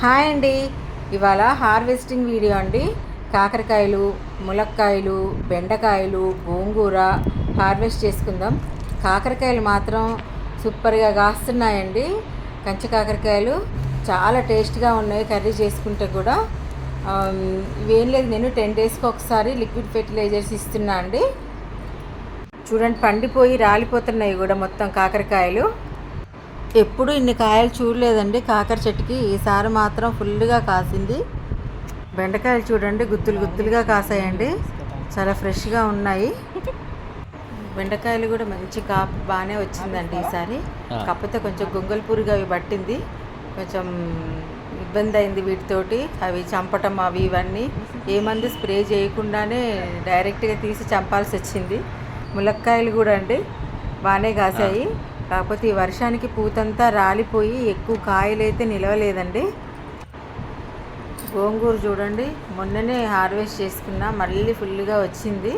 Hi అండి. ఇవాళ harvesting video అండి. కాకరకాయలు ములక్కాయలు బెండకాయలు గోంగూర హార్వెస్ట్ చేసుకుందాం. కాకరకాయలు మాత్రం సూపర్గా కాస్తున్నాయండి. కంచి కాకరకాయలు చాలా టేస్ట్గా ఉన్నాయి కర్రీ చేసుకుంటే కూడా. ఇవేం లేదు నేను టెన్ డేస్కి ఒకసారి లిక్విడ్ ఫెర్టిలైజర్స్ ఇస్తున్నా అండి. చూడండి పండిపోయి రాలిపోతున్నాయి కూడా మొత్తం కాకరకాయలు. ఎప్పుడు ఇన్ని కాయలు చూడలేదండి. కాకర చెట్టుకి ఈసారి మాత్రం ఫుల్గా కాసింది. బెండకాయలు చూడండి గుత్తులు గుత్తులుగా కాసాయండి. చాలా ఫ్రెష్గా ఉన్నాయి. బెండకాయలు కూడా మంచి కాపు బాగానే వచ్చిందండి ఈసారి. కాకపోతే కొంచెం గొంగల్ పురుగు అవి పట్టింది. కొంచెం ఇబ్బంది అయింది వీటితోటి. అవి చంపటం అవి ఇవన్నీ. ఏ మందు స్ప్రే చేయకుండానే డైరెక్ట్గా తీసి చంపాల్సి వచ్చింది. ములక్కాయలు కూడా అండి బాగానే కాసాయి. కాకపోతే ఈ వర్షానికి పూతంతా రాలిపోయి ఎక్కువ కాయలైతే నిలవలేదండి. గోంగూర చూడండి మొన్ననే హార్వెస్ట్ చేసుకున్నా మళ్ళీ ఫుల్గా వచ్చింది.